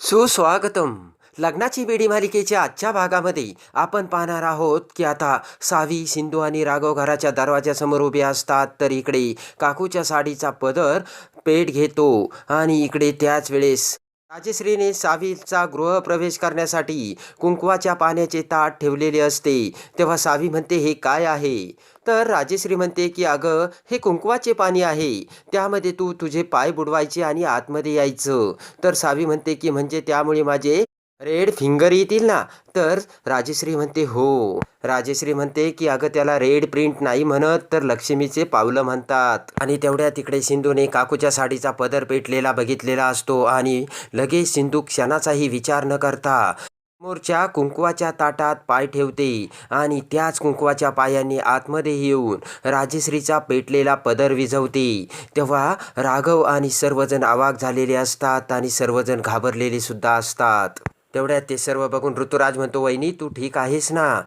सुस्वागतम. लग्नाची बेडी मालिकेच्या आजच्या भागामध्ये आपण पाहणार आहोत की आता सावी सिंधू आणि राघव घराच्या दरवाजासमोर उभे असतात. तर इकडे काकूच्या साडीचा पदर पेट घेतो आणि इकडे त्याच वेळेस राजश्रीने सावीचा गृहप्रवेश करण्यासाठी कुंकवाच्या पाण्याचे ताट ठेवलेले असते. तेव्हा सावी म्हणते हे काय आहे? तर राजश्री म्हणते की अगं हे कुंकवाचे पाणी आहे. त्यामध्ये तू तुझे पाय बुडवायचे आणि आतमध्ये यायचं. तर सावी म्हणते की म्हणजे त्यामुळे माझे रेड फिंगर येतील ना तर राजश्री म्हणते हो. राजेश्री म्हणते की अगं त्याला रेड प्रिंट नाही म्हणत तर लक्ष्मीचे पावलं म्हणतात. आणि तेवढ्या तिकडे सिंधूने काकूच्या साडीचा पदर पेटलेला बघितलेला असतो आणि लगेच सिंधू क्षणाचाही विचार न करता समोरच्या कुंकवाच्या ताटात पाय ठेवते आणि त्याच कुंकवाच्या पायांनी आतमध्ये येऊन राजेश्रीचा पेटलेला पदर विझवते. तेव्हा राघव आणि सर्वजण आवाक झालेले असतात आणि सर्वजण घाबरलेले सुद्धा असतात. तेवढ्यात ते सर्व बघून ऋतुराज म्हणतो वहिनी तू ठीक आहेस ना?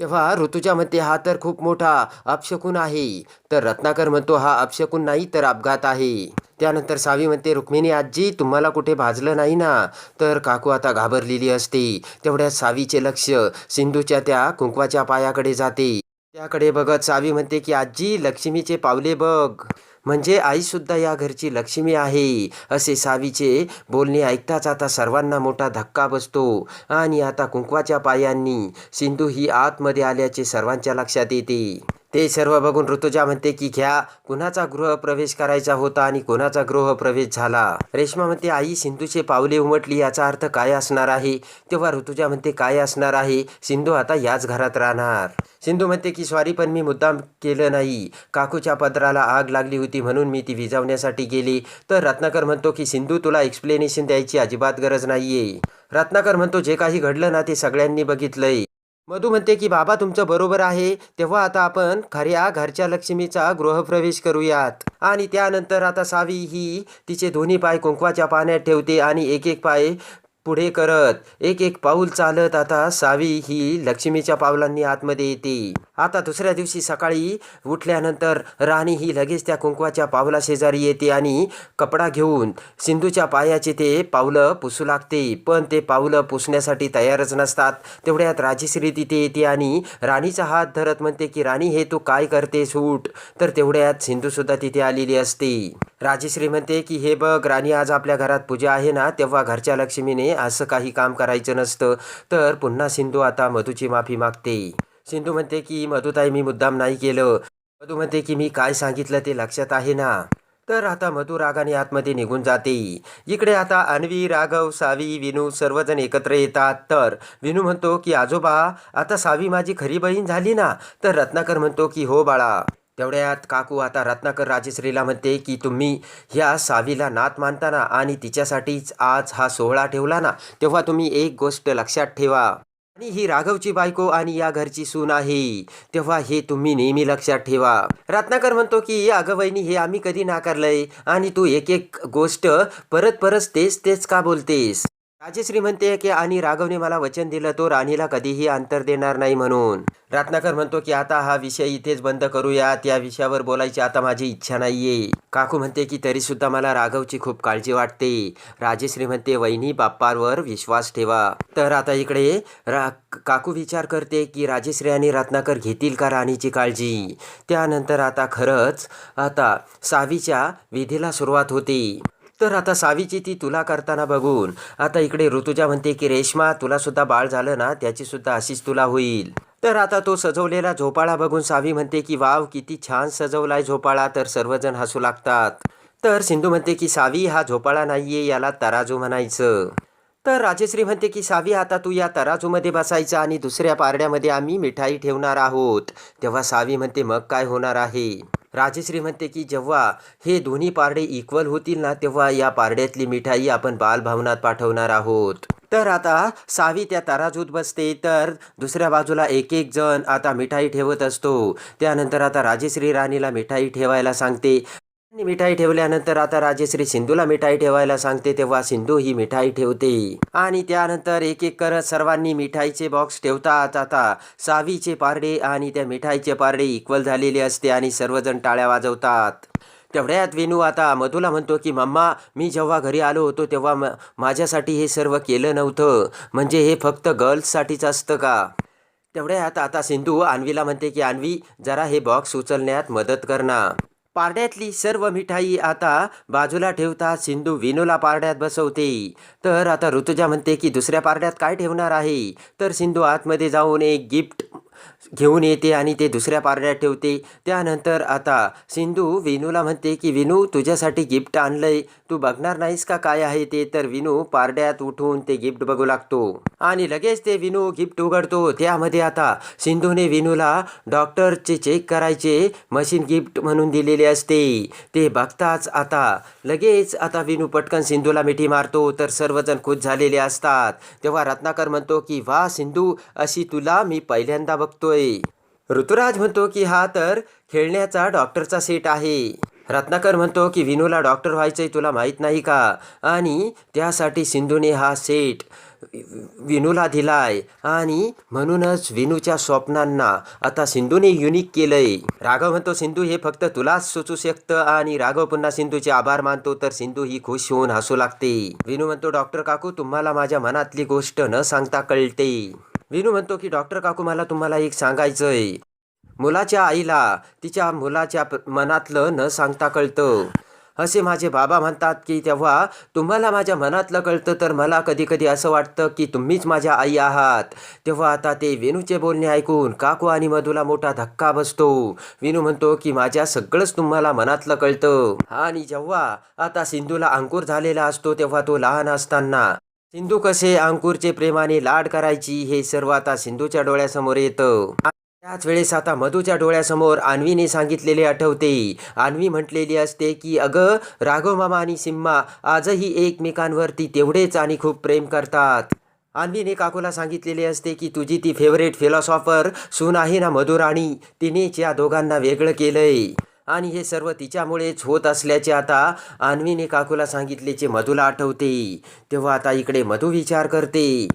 तेव्हा ऋतुजा म्हणते हा तर खूप मोठा अपशकुन आहे. तर रत्नाकर म्हणतो हा अपशकुन नाही तर अपघात आहे. त्यानंतर सावी म्हणते रुक्मिणी आजी तुम्हाला कुठे भाजलं नाही ना? तर काकू आता घाबरलेली असते. तेवढ्यात सावीचे लक्ष सिंधूच्या त्या कुंकवाच्या पायाकडे जाते. त्याकडे बघत सावी म्हणते की आजी लक्ष्मीचे पावले बघ. म्हणजे आईसुद्धा या घरची लक्ष्मी आहे असे सावीचे बोलणे ऐकताच आता सर्वांना मोठा धक्का बसतो. आणि आता कुंकवाच्या पायांनी सिंधू ही आतमध्ये आल्याचे सर्वांच्या लक्षात येते. ते सर्व बघून ऋतुजा म्हणते की घ्या कुणाचा गृहप्रवेश करायचा होता आणि कोणाचा गृहप्रवेश झाला? रेश्मा म्हणते आई सिंधूचे पावले उमटली याचा अर्थ काय असणार आहे? तेव्हा ऋतुजा म्हणते काय असणार आहे? सिंधू आता याच घरात राहणार. सिंधू म्हणते की सॉरी पण मी मुद्दाम केलं नाही. काकूच्या पदराला आग लागली होती म्हणून मी ती विझवण्यासाठी गेली. तर रत्नाकर म्हणतो की सिंधू तुला एक्सप्लेनेशन द्यायची अजिबात गरज नाहीये. रत्नाकर म्हणतो जे काही घडलं ना ते सगळ्यांनी बघितलंय. मधू म्हणते की बाबा तुमचं बरोबर आहे. तेव्हा आता आपण खऱ्या घरच्या लक्ष्मीचा गृहप्रवेश करूयात. आणि त्यानंतर आता सावी ही तिचे दोन्ही पाय कुंकवाच्या पाण्यात ठेवते आणि एक एक पाय पुढे करत. एक एक पाऊल चालत आता सावी ही लक्ष्मीच्या पावलांनी आतमध्ये येते. आता दुसऱ्या दिवशी सकाळी उठल्यानंतर राणी ही लगेच त्या कुंकवाच्या पावला शेजारी येते आणि कपडा घेऊन सिंधूच्या पायाचे ते पावलं पुसू लागते. पण ते पावलं पुसण्यासाठी तयारच नसतात. तेवढ्यात राजेश्री तिथे येते आणि राणीचा हात धरत म्हणते की राणी हे तू काय करते सूट तर तेवढ्यात सिंधू सुद्धा तिथे आलेली असते. राजश्री म्हणते की हे बघ राणी आज आपल्या घरात पूजा आहे ना तेव्हा घरच्या लक्ष्मीने असं काही काम करायचं नसतं. तर पुन्हा सिंधू आता मधूची माफी मागते. सिंधू म्हणते की मधुताई मी मुद्दाम नाही केलं. मधू म्हणते की मी काय सांगितलं ते लक्षात आहे ना. तर आता मधु रागाने आतमध्ये निघून जाते. इकडे आता अन्वी राघव सावी विनू सर्वजण एकत्र येतात. तर विनू म्हणतो की आजोबा आता सावी माझी खरी बहीण झाली ना तर रत्नाकर म्हणतो की हो बाळा तेवढ्यात काकू आता रत्नाकर राजश्रीला म्हणते की तुम्ही ह्या सावीला नात मानताना आणि तिच्यासाठीच आज हा सोहळा ठेवला ना तेव्हा तुम्ही एक गोष्ट लक्षात ठेवा. आणि ही राघवची बायको आणि या घरची सून आहे तेव्हा हे तुम्ही नेहमी लक्षात ठेवा. रत्नाकर म्हणतो की अगं वहिनी हे आम्ही कधी नाकारलंय? आणि तू एक एक गोष्ट परत परत तेच तेच का बोलतेस? राजश्री म्हणते की आणि राघवने मला वचन दिलं तो राणीला कधीही अंतर देणार नाही म्हणून. रत्नाकर म्हणतो की आता हा विषय इथेच बंद करूया त्या विषयावर बोलायची आता माझी इच्छा नाहीये. काकू म्हणते की तरी सुद्धा मला राघवची खूप काळजी वाटते. राजश्री म्हणते वहिनी बाप्पावर विश्वास ठेवा. तर आता इकडे रा काकू विचार करते की राजश्री आणि रत्नाकर घेतील का राणीची काळजी? त्यानंतर आता खरंच आता सावीच्या विधीला सुरुवात होते. तर आता सावीची ती तुला करताना बघून. आता इकडे ऋतुजा म्हणते की रेश्मा तुला सुद्धा बाळ झालं ना त्याची सुद्धा अशीच तुला होईल. तर आता तो सजवलेला झोपाळा बघून सावी म्हणते की वाव किती छान सजवलाय झोपाळा तर सर्वजण हसू लागतात. तर सिंधू म्हणते की सावी हा झोपाळा नाहीये याला तराजू म्हणायचं. तर राजश्री म्हणते की सावी आता तू या तराजूमध्ये बसायचा आणि दुसऱ्या पारड्यामध्ये आम्ही मिठाई ठेवणार आहोत. तेव्हा सावी म्हणते मग काय होणार आहे? राजश्री म्हणते की जेव्हा हे दोन्ही पारडे इक्वल होतील ना तेव्हा या पारड्यातली मिठाई आपण बालभवनात पाठवणार आहोत. तर आता सावी त्या तराजूत बसते. तर दुसऱ्या बाजूला एक एक जण आता मिठाई ठेवत असतो. त्यानंतर आता राजेश्री राणीला मिठाई ठेवायला सांगते. मिठाई ठेवल्यानंतर आता राजेश्री सिंधूला मिठाई ठेवायला सांगते तेव्हा सिंधू ही मिठाई ठेवते. आणि त्यानंतर एक एक करत सर्वांनी मिठाईचे बॉक्स ठेवतात. आता सावीचे पारडे आणि त्या मिठाईचे पारडे इक्वल झालेले असते आणि सर्वजण टाळ्या वाजवतात. तेवढ्यात वेणू आता मधूला म्हणतो की मम्मा मी जेव्हा घरी आलो होतो तेव्हा म माझ्यासाठी हे सर्व केलं नव्हतं. म्हणजे हे फक्त गर्ल्ससाठीच असतं का? तेवढ्यात आता सिंधू आणवीला म्हणते की आणवी जरा हे बॉक्स उचलण्यात मदत करणार पारड्यातली सर्व मिठाई आता बाजूला ठेवता सिंधू विनूला पारड्यात बसवते. तर आता ऋतुजा म्हणते की दुसऱ्या पारड्यात काय ठेवणार आहे? तर सिंधू आतमध्ये जाऊन एक गिफ्ट घेऊन येते आणि ते दुसऱ्या पारड्यात ठेवते. त्यानंतर आता सिंधू विनूला म्हणते की विनू तुझ्यासाठी गिफ्ट आणलंय. तू बघणार नाहीस का काय आहे ते? तर विनू पारड्यात उठून ते गिफ्ट बघू लागतो. आणि लगेच ते विनू गिफ्ट उघडतो. त्यामध्ये आता सिंधूने विनूला डॉक्टरचे चेक करायचे मशीन गिफ्ट म्हणून दिलेले असते. ते बघताच आता लगेच आता विनू पटकन सिंधूला मिठी मारतो. तर सर्वजण खुश झालेले असतात. तेव्हा रत्नाकर म्हणतो की वा सिंधू अशी तुला मी पहिल्यांदा बघतोय. ऋतुराज म्हणतो की हा तर खेळण्याचा डॉक्टरचा सेट आहे. रत्नाकर म्हणतो की विनूला डॉक्टर व्हायचंय तुला माहीत नाही का? आणि त्यासाठी सिंधूने हा सेट विनूला दिलाय. आणि म्हणूनच विनूच्या स्वप्नांना आता सिंधूने युनिक केलंय. राघव म्हणतो सिंधू हे फक्त तुलाच सुचू शकतं. आणि राघव पुन्हा सिंधूचे आभार मानतो तर सिंधू ही खुश होऊन हसू लागते. विनू म्हणतो डॉक्टर काकू तुम्हाला माझ्या मनातली गोष्ट न सांगता कळते. विनू म्हणतो की डॉक्टर काकू मला तुम्हाला एक सांगायचंय. मुलाच्या आईला तिच्या मुलाच्या मनातलं न सांगता कळतं. असे माझे बाबा म्हणतात की तेव्हा तुम्हाला माझ्या मनातलं कळतं तर मला कधी कधी असं वाटतं की तुम्हीच माझ्या आई आहात. तेव्हा आता ते वेणूचे बोलणे ऐकून काकू आणि मधूला मोठा धक्का बसतो. विनू म्हणतो की माझ्या सगळंच तुम्हाला मनातलं कळतं. आणि जेव्हा आता सिंधूला अंकुर झालेला असतो तेव्हा तो लहान असताना सिंधू कसे अंकुरचे प्रेमाने लाड करायची हे सर्व आता सिंधूच्या डोळ्यासमोर येतं. त्याच वेळेस आता मधूच्या डोळ्यासमोर अन्वीने सांगितलेले आठवते. अन्वी म्हटलेली असते की अगं राघव मामा आणि सिम्मा आजही एकमेकांवरती तेवढेच आणि खूप प्रेम करतात. अन्वीने काकूला सांगितलेले असते की तुझी ती फेवरेट फिलॉसॉफर सून आहे ना मधुराणी? तिनेच या दोघांना वेगळं केलंय. आणि हे सर्व तिच्यामुळेच होत असल्याचे आता अन्वीने काकूला सांगितल्याचे मधूला आठवते. तेव्हा आता इकडे मधू विचार करते.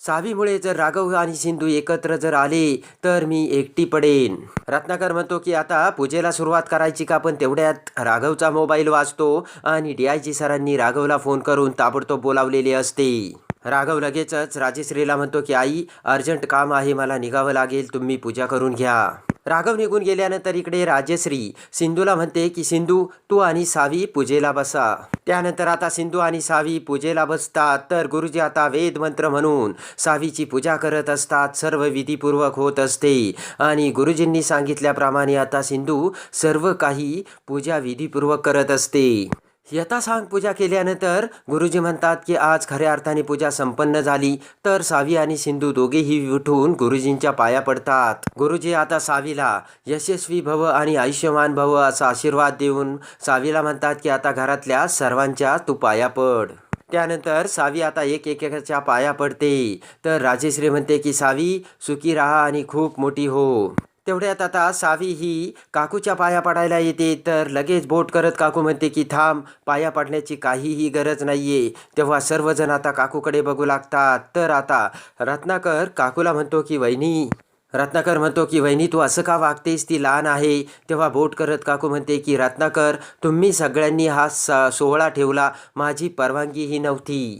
सावीमुळे जर राघव आणि सिंधू एकत्र जर आले तर मी एकटी पडेन. रत्नाकर म्हणतो की आता पूजेला सुरुवात करायची का? पण तेवढ्यात राघवचा मोबाईल वाजतो आणि डी आय जी सरांनी राघवला फोन करून ताबडतोब बोलावलेले असते. राघव लगेचच राजेश्रीला म्हणतो की आई अर्जंट काम आहे मला निघावं लागेल तुम्ही पूजा करून घ्या. राघव निघून गेल्यानंतर इकडे राजश्री सिंधूला म्हणते की सिंधू तू आणि सावी पूजेला बसा. त्यानंतर आता सिंधू आणि सावी पूजेला बसतात. तर गुरुजी आता वेद मंत्र म्हणून सावीची पूजा करत असतात. सर्व विधीपूर्वक होत असते. आणि गुरुजींनी सांगितल्याप्रमाणे आता सिंधू सर्व काही पूजा विधीपूर्वक करत असते. यथासांग पूजा केल्यानंतर गुरुजी म्हणतात की आज खऱ्या अर्थाने पूजा संपन्न झाली तर सावी आणि सिंधू दोघेही उठून गुरुजींच्या पाया पडतात. गुरुजी आता सावीला यशस्वी भव आणि आयुष्यमान भव असा आशीर्वाद देऊन सावीला म्हणतात की आता घरातल्या सर्वांच्या तू पाया पड. त्यानंतर सावी आता एक एकेकाच्या पाया पडते तर राजेश्री म्हणते की सावी सुखी राहा आणि खूप मोठी हो. तेवढ्यात आता सावी ही काकूच्या पाया पडायला येते. तर लगेच बोट करत काकू म्हणते की थांब पाया पडण्याची काहीही गरज नाही आहे तेव्हा सर्वजण आता काकूकडे बघू लागतात. तर आता रत्नाकर काकूला म्हणतो की वहिनी रत्नाकर म्हणतो की वहिनी तू असं का वागतेस? ती लहान आहे. तेव्हा बोट करत काकू म्हणते की रत्नाकर तुम्ही सगळ्यांनी हा स सोहळा ठेवला. माझी परवानगीही नव्हती.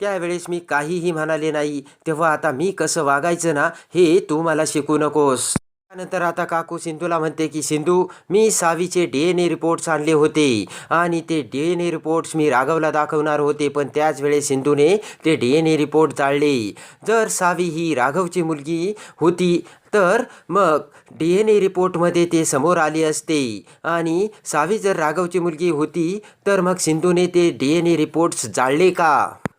त्यावेळेस मी काहीही म्हणाले नाही. तेव्हा आता मी कसं वागायचं ना हे तू मला शिकू नकोस. त्यानंतर आता काकू सिंधूला म्हणते की सिंधू मी सावीचे डी एन ए रिपोर्ट्स आणले होते आणि ते डी एन ए रिपोर्ट्स मी राघवला दाखवणार होते पण त्याच वेळेस सिंधूने ते डी एन ए रिपोर्ट जाळले. जर सावी ही राघवची मुलगी होती तर मग डी एन ए रिपोर्टमध्ये ते समोर आले असते. आणि सावी जर राघवची मुलगी होती तर मग सिंधूने ते डी एन ए रिपोर्ट्स जाळले का?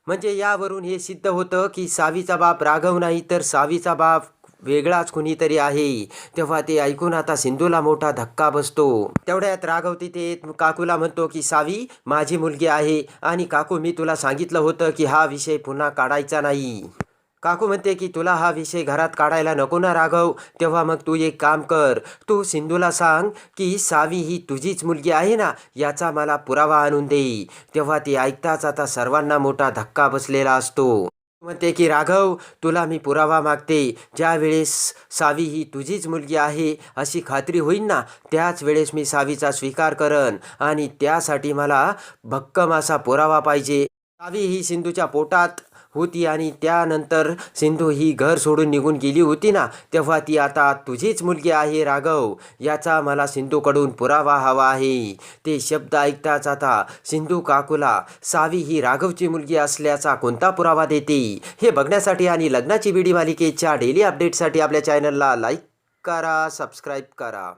म्हणजे यावरून हे सिद्ध होतं की सावीचा बाप राघव नाही तर सावीचा बाप वेगळाच कुणीतरी आहे. तेव्हा ते ऐकून आता सिंधूला मोठा धक्का बसतो. तेवढ्यात राघव तिथे काकूला म्हणतो की सावी माझी मुलगी आहे आणि काकू मी तुला सांगितलं होतं की हा विषय पुन्हा काढायचा नाही. काकू म्हणते की तुला हा विषय घरात काढायला नको ना राघव. तेव्हा मग तू एक काम कर. तू सिंधूला सांग की सावी ही तुझीच मुलगी आहे ना याचा मला पुरावा आणून दे. तेव्हा ती ऐकताच आता सर्वांना मोठा धक्का बसलेला असतो. म्हणते की राघव तुला मी पुरावा मागते. ज्यावेळेस सावी ही तुझीच मुलगी आहे अशी खात्री होईल ना त्याच वेळेस मी सावीचा स्वीकार करन आणि त्यासाठी मला भक्कम असा पुरावा पाहिजे. सावी ही सिंधूच्या पोटात होती आणि त्यानंतर सिंधू ही घर सोडून निघून गेली होती ना तेव्हा ती आता तुझीच मुलगी आहे राघव. याचा मला सिंधूकडून पुरावा हवा आहे. ते शब्द ऐकताच आता सिंधू काकूला सावी ही राघवची मुलगी असल्याचा कोणता पुरावा देते? हे बघण्यासाठी आणि लग्नाची बिडी मालिकेच्या डेली अपडेटसाठी आपल्या चॅनलला लाईक करा सबस्क्राईब करा.